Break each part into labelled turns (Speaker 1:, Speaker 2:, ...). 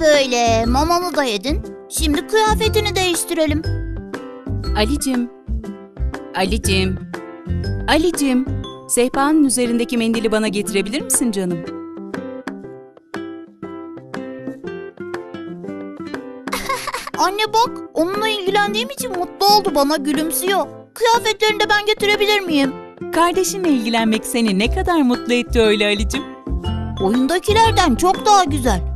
Speaker 1: İşte böyle. Mamanı da yedin. Şimdi kıyafetini değiştirelim.
Speaker 2: Alicim. Alicim. Alicim. Sehpanın üzerindeki mendili bana getirebilir misin canım?
Speaker 1: Anne bak, onunla ilgilendiğim için mutlu oldu. Bana gülümsüyor. Kıyafetlerini de ben getirebilir miyim?
Speaker 2: Kardeşinle ilgilenmek seni ne kadar mutlu etti öyle Alicim.
Speaker 1: Oyundakilerden çok daha güzel.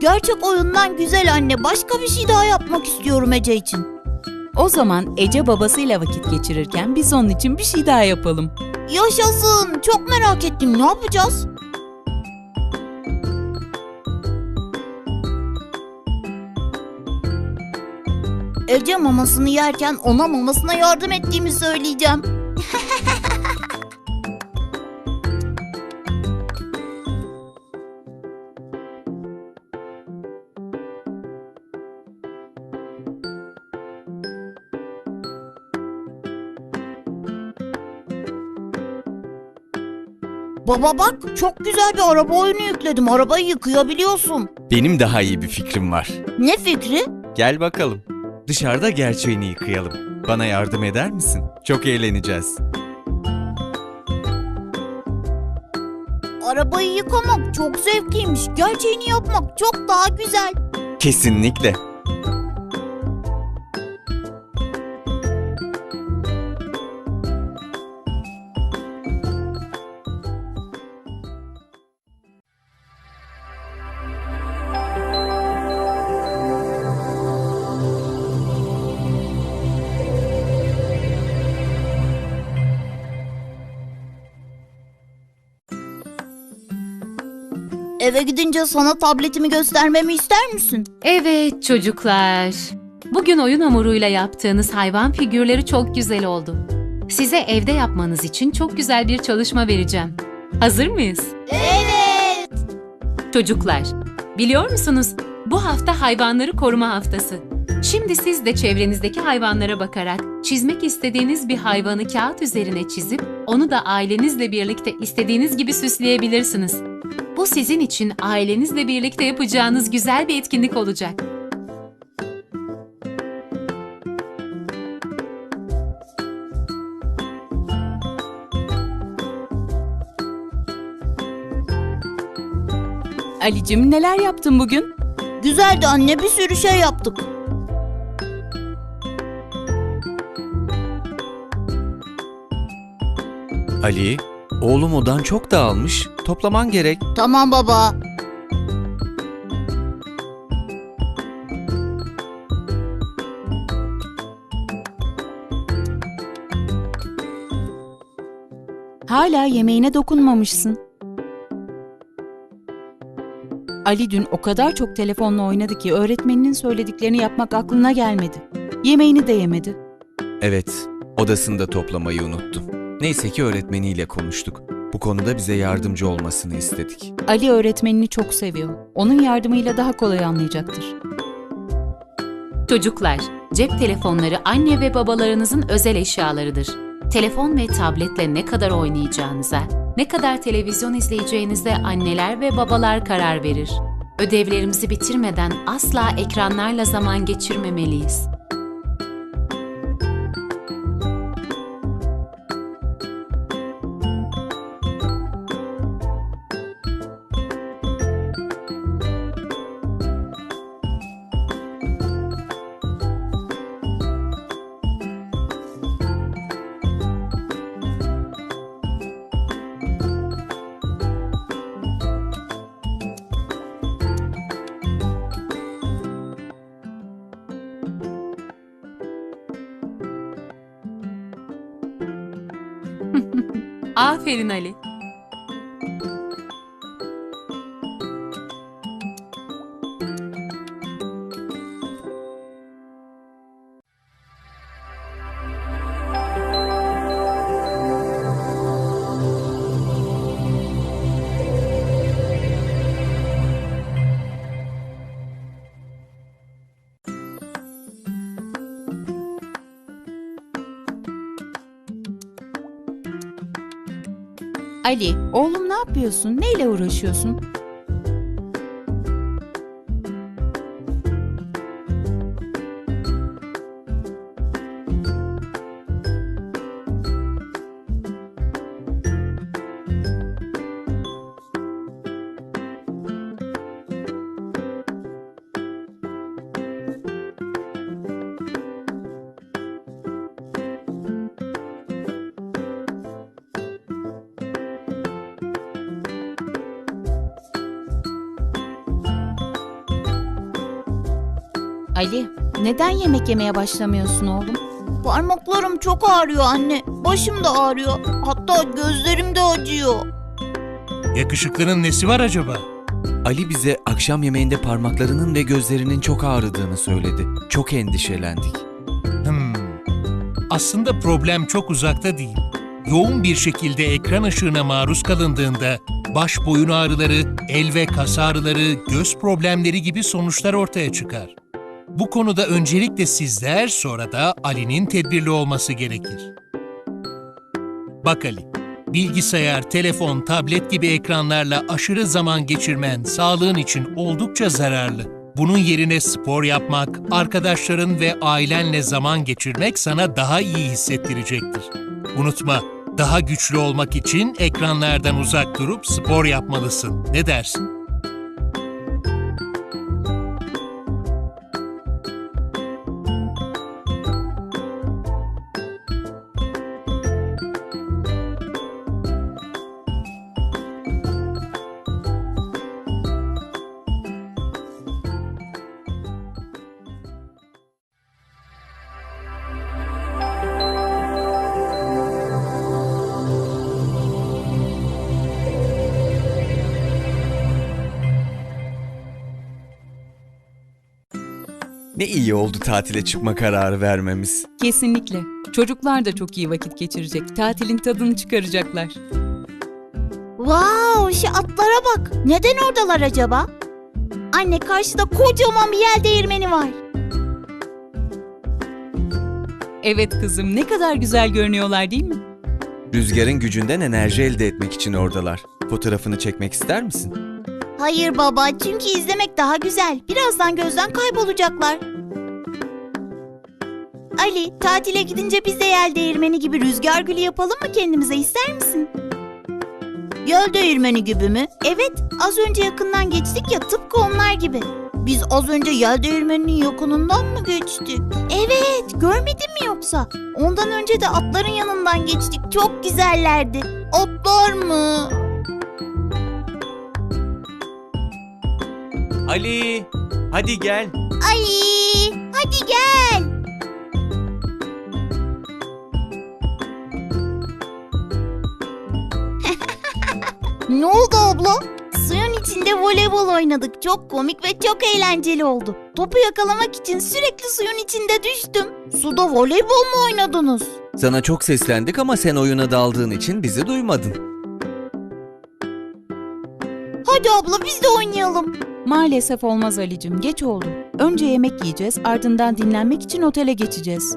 Speaker 1: Gerçek oyundan güzel anne. Başka bir şey daha yapmak istiyorum Ece için.
Speaker 2: O zaman Ece babasıyla vakit geçirirken biz onun için bir şey daha yapalım.
Speaker 1: Yaşasın. Çok merak ettim. Ne yapacağız? Ece mamasını yerken ona mamasına yardım ettiğimi söyleyeceğim. Baba bak çok güzel bir araba oyunu yükledim. Arabayı yıkayabiliyorsun.
Speaker 3: Benim daha iyi bir fikrim var.
Speaker 1: Ne fikri?
Speaker 3: Gel bakalım. Dışarıda gerçeğini yıkayalım. Bana yardım eder misin? Çok eğleneceğiz.
Speaker 1: Arabayı yıkamak çok zevkliymiş. Gerçeğini yapmak çok daha güzel.
Speaker 3: Kesinlikle.
Speaker 1: Eve gidince sana tabletimi göstermemi ister misin?
Speaker 4: Evet çocuklar. Bugün oyun hamuruyla yaptığınız hayvan figürleri çok güzel oldu. Size evde yapmanız için çok güzel bir çalışma vereceğim. Hazır mıyız?
Speaker 1: Evet.
Speaker 4: Çocuklar, biliyor musunuz? Bu hafta hayvanları koruma haftası. Şimdi siz de çevrenizdeki hayvanlara bakarak çizmek istediğiniz bir hayvanı kağıt üzerine çizip onu da ailenizle birlikte istediğiniz gibi süsleyebilirsiniz. Bu sizin için ailenizle birlikte yapacağınız güzel bir etkinlik olacak.
Speaker 2: Alicim neler yaptın bugün?
Speaker 1: Güzeldi anne bir sürü şey yaptık.
Speaker 3: Ali, oğlum odan çok dağılmış. Toplaman gerek.
Speaker 1: Tamam baba.
Speaker 2: Hala yemeğine dokunmamışsın. Ali dün o kadar çok telefonla oynadı ki öğretmeninin söylediklerini yapmak aklına gelmedi. Yemeğini de yemedi.
Speaker 3: Evet, odasında toplamayı unuttum. Neyse ki öğretmeniyle konuştuk. Bu konuda bize yardımcı olmasını istedik.
Speaker 2: Ali öğretmenini çok seviyor. Onun yardımıyla daha kolay anlayacaktır.
Speaker 4: Çocuklar, cep telefonları anne ve babalarınızın özel eşyalarıdır. Telefon ve tabletle ne kadar oynayacağınıza, ne kadar televizyon izleyeceğinize anneler ve babalar karar verir. Ödevlerimizi bitirmeden asla ekranlarla zaman geçirmemeliyiz. Ali.
Speaker 2: Ali, oğlum ne yapıyorsun? Neyle uğraşıyorsun? Ali, neden yemek yemeye başlamıyorsun oğlum?
Speaker 1: Parmaklarım çok ağrıyor anne. Başım da ağrıyor. Hatta gözlerim de acıyor.
Speaker 5: Yakışıklının nesi var acaba?
Speaker 3: Ali bize akşam yemeğinde parmaklarının ve gözlerinin çok ağrıdığını söyledi. Çok endişelendik.
Speaker 5: Hmm. Aslında problem çok uzakta değil. Yoğun bir şekilde ekran ışığına maruz kalındığında baş boyun ağrıları, el ve kas ağrıları, göz problemleri gibi sonuçlar ortaya çıkar. Bu konuda öncelikle sizler sonra da Ali'nin tedbirli olması gerekir. Bak Ali, bilgisayar, telefon, tablet gibi ekranlarla aşırı zaman geçirmen sağlığın için oldukça zararlı. Bunun yerine spor yapmak, arkadaşların ve ailenle zaman geçirmek sana daha iyi hissettirecektir. Unutma, daha güçlü olmak için ekranlardan uzak durup spor yapmalısın. Ne dersin?
Speaker 3: Ne iyi oldu tatile çıkma kararı vermemiz.
Speaker 2: Kesinlikle. Çocuklar da çok iyi vakit geçirecek. Tatilin tadını çıkaracaklar.
Speaker 1: Wow, şu atlara bak. Neden oradalar acaba? Anne karşıda kocaman bir yel değirmeni var.
Speaker 2: Evet kızım, ne kadar güzel görünüyorlar değil mi?
Speaker 3: Rüzgarın gücünden enerji elde etmek için oradalar. Fotoğrafını çekmek ister misin?
Speaker 1: Hayır baba, çünkü izlemek daha güzel. Birazdan gözden kaybolacaklar. Ali, tatile gidince biz de yel değirmeni gibi rüzgar gülü yapalım mı kendimize ister misin? Yel değirmeni gibi mi? Evet, az önce yakından geçtik ya tıpkı onlar gibi. Biz az önce yel değirmeninin yakınından mı geçtik? Evet, görmedin mi yoksa? Ondan önce de atların yanından geçtik. Çok güzellerdi. Atlar mı?
Speaker 3: Ali, hadi gel.
Speaker 1: Ali, hadi gel. ne oldu abla? Suyun içinde voleybol oynadık. Çok komik ve çok eğlenceli oldu. Topu yakalamak için sürekli suyun içinde düştüm. Suda voleybol mu oynadınız?
Speaker 3: Sana çok seslendik ama sen oyuna daldığın için bizi duymadın.
Speaker 1: Hadi abla biz de oynayalım.
Speaker 2: Maalesef olmaz Ali'cim, geç oldu. Önce yemek yiyeceğiz, ardından dinlenmek için otele geçeceğiz.